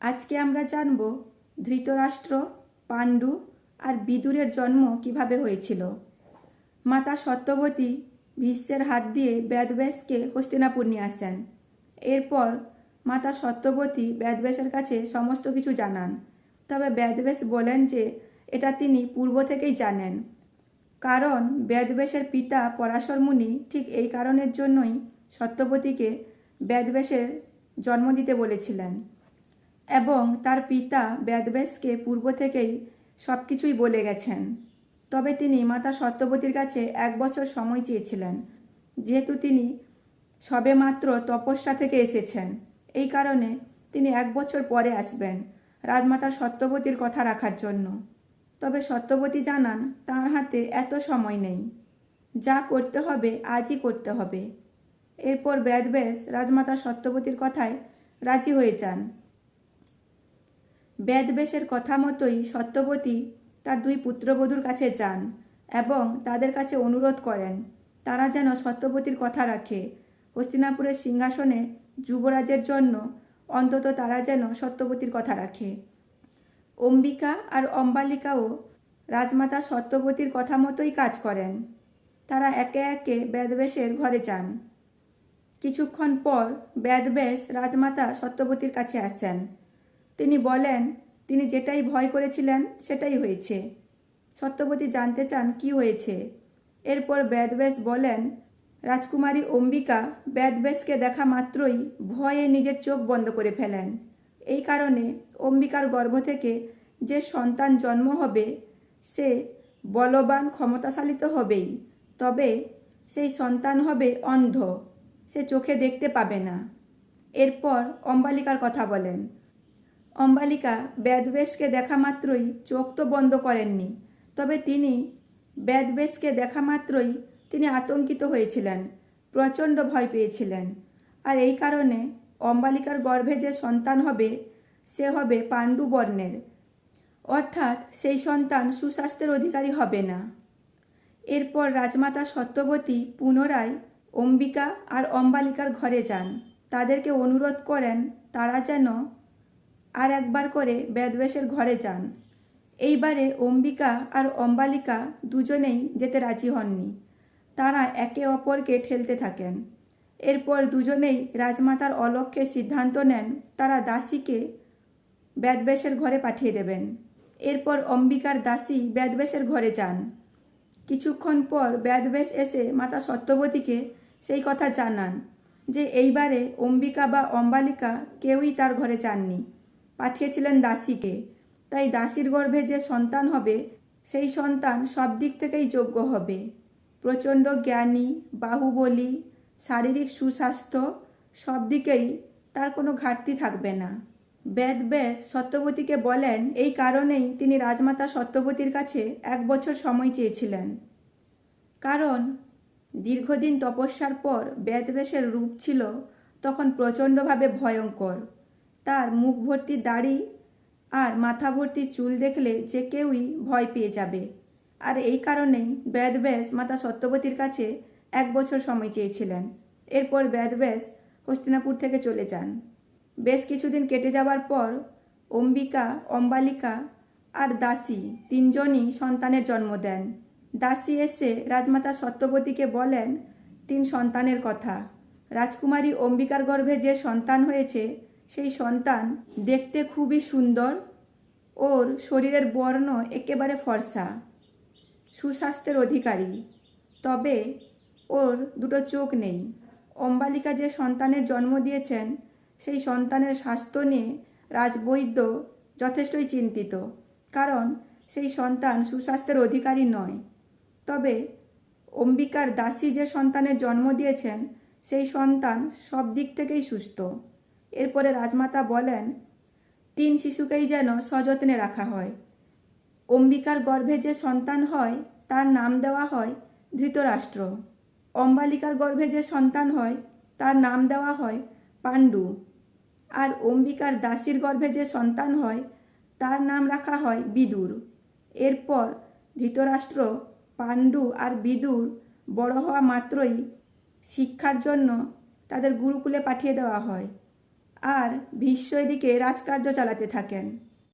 আজকে আমরা জানব ধৃতরাষ্ট্র, পাণ্ডু আর বিদুরের জন্ম কীভাবে হয়েছিল। মাতা সত্যবতী ভীষ্মের হাত দিয়ে বেদব্যাসকে হস্তিনাপুর নিয়ে আসেন। এরপর মাতা সত্যবতী বেদব্যাসের কাছে সমস্ত কিছু জানান। তবে বেদব্যাস বলেন যে এটা তিনি পূর্ব থেকেই জানেন। কারণ বেদব্যাসের পিতা পরাশর মুনি ঠিক এই কারণের জন্যই সত্যবতীকে বেদব্যাসের জন্ম দিতে বলেছিলেন। এবং তার পিতা বেদব্যাসকে পূর্ব থেকেই সব কিছুই বলে গেছেন। তবে তিনি মাতা সত্যবতীর কাছে এক বছর সময় চেয়েছিলেন। যেহেতু তিনি সবেমাত্র তপস্যা থেকে এসেছেন, এই কারণে তিনি এক বছর পরে আসবেন রাজমাতা সত্যবতীর কথা রাখার জন্য। তবে সত্যবতী জানান, তার হাতে এত সময় নেই। যা করতে হবে, আজই করতে হবে। এরপর বেদব্যাস রাজমাতা সত্যবতীর কথায় রাজি হয়ে যান। বেদবেশের কথা মতোই সত্যবতী তার দুই পুত্রবধূর কাছে যান এবং তাদের কাছে অনুরোধ করেন। তারা যেন সত্যবতীর কথা রাখে। হস্তিনাপুরের সিংহাসনে যুবরাজের জন্য অন্তত তারা যেন সত্যবতীর কথা রাখে। অম্বিকা আর অম্বালিকাও রাজমাতা সত্যবতীর কথা মতোই কাজ করেন। তারা একে একে বেদবেশের ঘরে যান। কিছুক্ষণ পর বেদবেশ রাজমাতা সত্যবতীর কাছে আসেন। তিনি বলেন, তিনি যেটাই ভয় করেছিলেন, সেটাই হয়েছে। সত্যবতী জানতে চান কি হয়েছে। এরপর বেদব্যাস বলেন, রাজকুমারী অম্বিকা বেদব্যাসকে দেখা মাত্রই ভয়ে নিজের চোখ বন্ধ করে ফেলেন। এই কারণে অম্বিকার গর্ভ থেকে যে সন্তান জন্ম হবে, সে বলবান ক্ষমতাশালী তো হবেই। তবে সেই সন্তান হবে অন্ধ, সে চোখে দেখতে পাবে না। এরপর অম্বালিকার কথা বলেন অম্বালিকা বেদবেশকে দেখা মাত্রই চোখ তো বন্ধ করেননি, তবে তিনি বেদবেশকে দেখা মাত্রই তিনি আতঙ্কিত হয়েছিলেন, প্রচণ্ড ভয় পেয়েছিলেন। আর এই কারণে অম্বালিকার গর্ভে যে সন্তান হবে, সে হবে পাণ্ডু বর্ণের অর্থাৎ সেই সন্তান সুস্বাস্থ্যের অধিকারী হবে না। এরপর রাজমাতা সত্যবতী পুনরায় অম্বিকা আর অম্বালিকার ঘরে যান। তাদেরকে অনুরোধ করেন, তারা যেন আর একবার করে বেদবেশের ঘরে যান। এইবারে অম্বিকা আর অম্বালিকা দুজনেই যেতে রাজি হননি। তারা একে অপরকে ঠেলতে থাকেন। এরপর দুজনেই রাজমাতার অলক্ষ্যে সিদ্ধান্ত নেন, তারা দাসীকে বেদবেশের ঘরে পাঠিয়ে দেবেন। এরপর অম্বিকার দাসী বেদবেশের ঘরে যান। কিছুক্ষণ পর বেদবেশ এসে মাতা সত্যবতীকে সেই কথা জানান যে, এইবারে অম্বিকা বা অম্বালিকা কেউই তার ঘরে যাননি। পাঠিয়েছিলেন দাসীকে। তাই দাসীর গর্ভে যে সন্তান হবে, সেই সন্তান সব দিক থেকেই যোগ্য হবে। প্রচণ্ড জ্ঞানী, বাহুবলী, শারীরিক সুস্বাস্থ্য সব দিকেই তার কোনো ঘাটতি থাকবে না। বেদ ব্যাস সত্যবতীকে বলেন, এই কারণেই তিনি রাজমাতা সত্যবতীর কাছে এক বছর সময় চেয়েছিলেন। কারণ দীর্ঘদিন তপস্যার পর বেদবেশের রূপ ছিল তখন প্রচণ্ডভাবে ভয়ঙ্কর। তার মুখ ভর্তি দাড়ি আর মাথা ভর্তি চুল দেখলে যে কেউই ভয় পেয়ে যাবে। আর এই কারণেই বেদব্যাস মাতা সত্যবতীর কাছে এক বছর সময় চেয়েছিলেন। এরপর বেদব্যাস হস্তিনাপুর থেকে চলে যান। বেশ কিছুদিন কেটে যাওয়ার পর অম্বিকা, অম্বালিকা আর দাসী তিনজনই সন্তানের জন্ম দেন। দাসী এসে রাজমাতা সত্যবতীকে বলেন, তিন সন্তানের কথা। রাজকুমারী অম্বিকার গর্ভে যে সন্তান হয়েছে সেই সন্তান দেখতে খুবই সুন্দর। ওর শরীরের বর্ণ একেবারে ফর্সা, সুস্বাস্থ্যের অধিকারী। তবে ওর দুটো চোখ নেই। অম্বালিকা যে সন্তানের জন্ম দিয়েছেন, সেই সন্তানের স্বাস্থ্য নিয়ে রাজবৈদ্য যথেষ্টই চিন্তিত। কারণ সেই সন্তান সুস্বাস্থ্যের অধিকারী নয়। তবে অম্বিকার দাসী যে সন্তানের জন্ম দিয়েছেন, সেই সন্তান সব দিক থেকেই সুস্থ। এরপরে রাজমাতা বলেন, তিন শিশুকেই যেন সযত্নে রাখা হয়। অম্বিকার গর্ভে যে সন্তান হয়, তার নাম দেওয়া হয় ধৃতরাষ্ট্র। অম্বালিকার গর্ভে যে সন্তান হয়, তার নাম দেওয়া হয় পাণ্ডু। আর অম্বিকার দাসীর গর্ভে যে সন্তান হয়, তার নাম রাখা হয় বিদুর। এরপর ধৃতরাষ্ট্র, পাণ্ডু আর বিদুর বড় হওয়া মাত্রই শিক্ষার জন্য তাদের গুরুকুলে পাঠিয়ে দেওয়া হয়। আর ভীষ্ম এদিকে রাজকার্য চালাতে থাকেন।